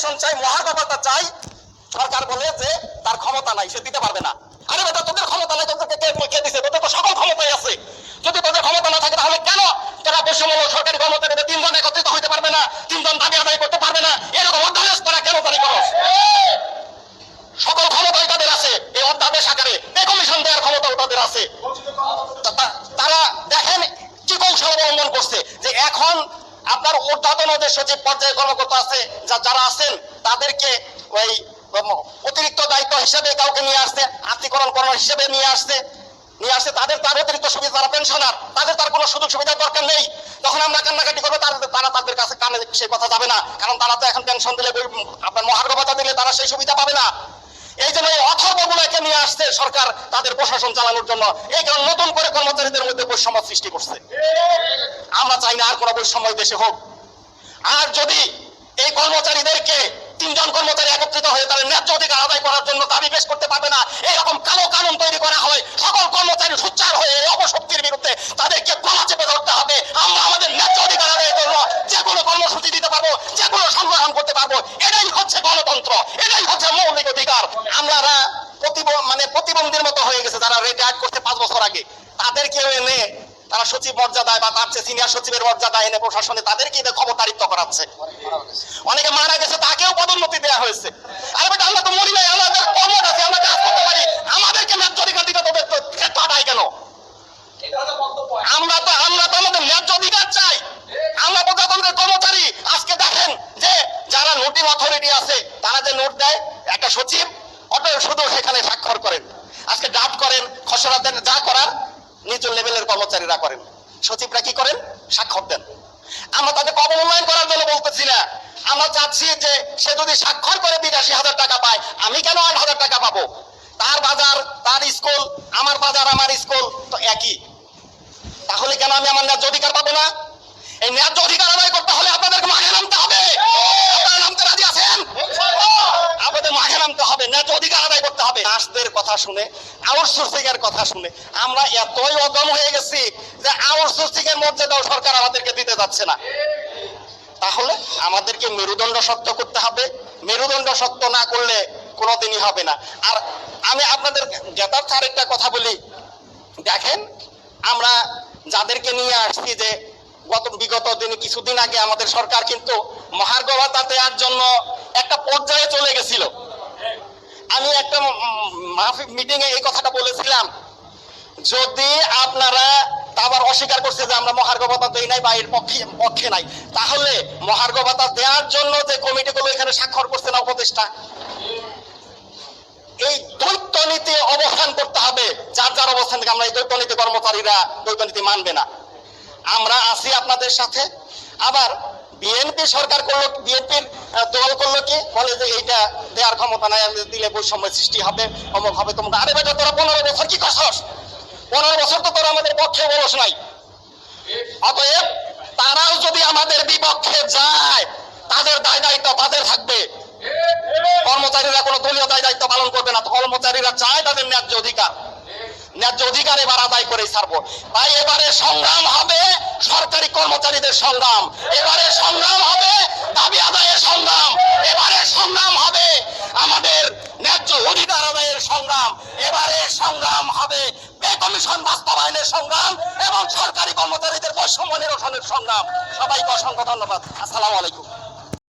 Commission চাই মহাগবতা চাই, সরকার বলে যে তার ক্ষমতা নাই, সে দিতে পারবে না। আরে বেটা, তোদের ক্ষমতা নাই, তোদেরকে কে কে দিছে? তোদের তো সকল ক্ষমতাই আছে। যদি তোদের ক্ষমতা না থাকে, তাহলে কেন তারা বৈষম্য সরকারি কর্মচারীদের তিনজন একত্রিত হইতে পারবে না, তিনজন দাবি আদায় করতে পারবে না? এরকম অধ্যাদেশ তারা কেন জারি করো? সকল ক্ষমতাই তাদের আছে, এই অধ্যাদেশ আকারে। এই কমিশন দেওয়ার ক্ষমতাও তাদের আছে। তারা দেখেন কি কৌশল অবলম্বন করছে, যে এখন আপনার ঊর্ধ্বতন যে সচিব পর্যায়ে কর্মকর্তা আছে যারা আছেন, তাদেরকে ওই অতিরিক্ত দায়িত্ব হিসেবে কাউকে নিয়ে আসছে আত্মীকরণ কর্ম হিসেবে নিয়ে আসছে নিয়ে আসছে, তাদের তার অতিরিক্ত সুবিধা তারা পেনশনার তাদের তার কোনো সুযোগ সুবিধার দরকার নেই। তখন আমরা কান্নাকাটি করব, তারা তারা তাদের কাছে কানে সেই কথা যাবে না, কারণ তারা তো এখন পেনশন দিলে, আপনার মহার্ঘ ভাতা দিলে তারা সেই সুবিধা পাবে না। এই জন্য এই অথর্বগুলোকে নিয়ে আসছে সরকার তাদের প্রশাসন চালানোর জন্য। এই কারণ নতুন করে কর্মচারীদের মধ্যে বৈষম্য সৃষ্টি করছে। আমরা চাই না আর কোনো বৈষম্য দেশে হোক। আর যদি এই কর্মচারীদেরকে তিনজন কর্মচারী একত্রিত হয়ে তাদের ন্যায্য অধিকার আদায় করার জন্য দাবি পেশ করতে পারবে না, এরকম কালো কানুন তৈরি করা হয়, সকল কর্মচারী সুচার হয়ে এই অপশক্তির বিরুদ্ধে তাদেরকে গলা চেপে ধরতে হবে। আমরা আমাদের ন্যায্য অধিকার আদায় করব যে কোনো কর্মসূচি দিতে পারব, যে কোনো সংগঠন করতে পারব। এটাই হচ্ছে গণতন্ত্র, এটাই হচ্ছে মৌলিক অধিকার। আমরা মানে প্রতিবন্ধীর মতো হয়ে গেছে, যারা রিটায়ার করতে পাঁচ বছর আগে। তাদেরকেও এনে, তারা সচিব মর্যাদায় বা তার সিনিয়র সচিবের মর্যাদায় এনে প্রশাসনে তাদেরকে এনে ক্ষমতারিত্ব করাচ্ছে। অনেকে মারা গেছে, তাকেও পদোন্নতি দেওয়া হয়েছে। আরে বেটা, আমরা তো মরি নাই আমাদের আছে, আমরা কাজ করতে পারি। আমাদেরকে ন্যায্য অধিকার দিতে তোদের পাঠায় কেন? আমরা তো আমরা তো আমাদের ন্যায্য অধিকার চাই। আমরা প্রজাতন্ত্রের কর্মচারী। আজকে দেখেন যে যারা নোটিং অথরিটি আছে, তারা যে নোট দেয় একটা সচিব অটো শুধু সেখানে স্বাক্ষর করেন। আজকে ডাব করেন, খসড়া দেন, যা করার নিচু লেভেলের কর্মচারীরা করেন। সচিবরা কি করেন? স্বাক্ষর দেন। আমরা তাদেরকে অবমূল্যায়ন করার জন্য বলতেছি না। আমরা চাচ্ছি যে সে যদি স্বাক্ষর করে বিরাশি হাজার টাকা পায়, আমি কেন আট হাজার টাকা পাবো? তার বাজার, তার স্কুল, আমার বাজার, আমার স্কুল তো একই। তাহলে কেন আমি আমার ন্যায্য অধিকার পাবো না? এই ন্যায্য অধিকার আদায় করতে হলে আপনাদেরকে মাঠে নামতে হবে আপনারা নামতে রাজি আছেন আপনাদের মাঠে নামতে হবে ন্যায্য অধিকার আদায় করতে হবে। নার্সদের কথা শুনে আউটসোর্সিং এর কথা শুনে আমরা এতই অদম হয়ে গেছি যে আউটসোর্সিং এর মর্যাদাও সরকার আমাদেরকে দিতে যাচ্ছে না। তাহলে আমাদেরকে মেরুদণ্ড শক্ত করতে হবে। মেরুদণ্ড শক্ত না করলে কোনোদিনই হবে না। আর আমি আপনাদের জ্ঞাতার্থ আরেকটা কথা বলি। দেখেন, আমরা যাদেরকে নিয়ে আসছি যে গত বিগত দিনে কিছুদিন আগে আমাদের সরকার কিন্তু মহার্ঘ ভাতা দেওয়ার জন্য একটা পর্যায়ে চলে গেছিল। আমি একটা মিটিং এ এই কথাটা বলেছিলাম। যদি আপনারা আবার অস্বীকার করছে যে আমরা মহার্ঘ ভাতা দেই নাই বা এর পক্ষে পক্ষে নাই, তাহলে মহার্ঘ ভাতা দেওয়ার জন্য যে কমিটিগুলো এখানে স্বাক্ষর করছে না উপদেষ্টা, এই দ্বৈত নীতি অবস্থান করতে হবে। যার যার অবস্থান থেকে আমরা এই দ্বৈত নীতি কর্মচারীরা দ্বৈত নীতি মানবে না। আমরা আছি আপনাদের সাথে। আবার বিএনপি সরকার করল, বিএনপির বলে যে এইটা দেওয়ার ক্ষমতা নাই, আমি দিলে বৈষম্য সৃষ্টি হবে অমুক হবে তোমরা আরে বেটা, তোরা পনেরো বছর কি করছস? পনেরো বছর তো তোরা আমাদের পক্ষে বলস নাই। অতএব তারাও যদি আমাদের বিপক্ষে যায়, তাদের দায় দায়িত্ব তাদের থাকবে। কর্মচারীরা কোনো দলীয় দায় দায়িত্ব পালন করবে না। কর্মচারীরা চায় তাদের ন্যায্য অধিকার। ন্যায্য অধিকার এবার আদায় করে ছাড়বো। তাই এবারে সংগ্রাম হবে সরকারি কর্মচারীদের সংগ্রাম। এবারে সংগ্রাম হবে দাবি আদায়ের সংগ্রাম এবারে সংগ্রাম হবে আমাদের ন্যায্য অধিকার আদায়ের সংগ্রাম এবারে সংগ্রাম হবে পে কমিশন বাস্তবায়নের সংগ্রাম এবং সরকারি কর্মচারীদের বৈষম্য নিরসনের সংগ্রাম। সবাইকে অসংখ্য ধন্যবাদ। আসসালামু আলাইকুম।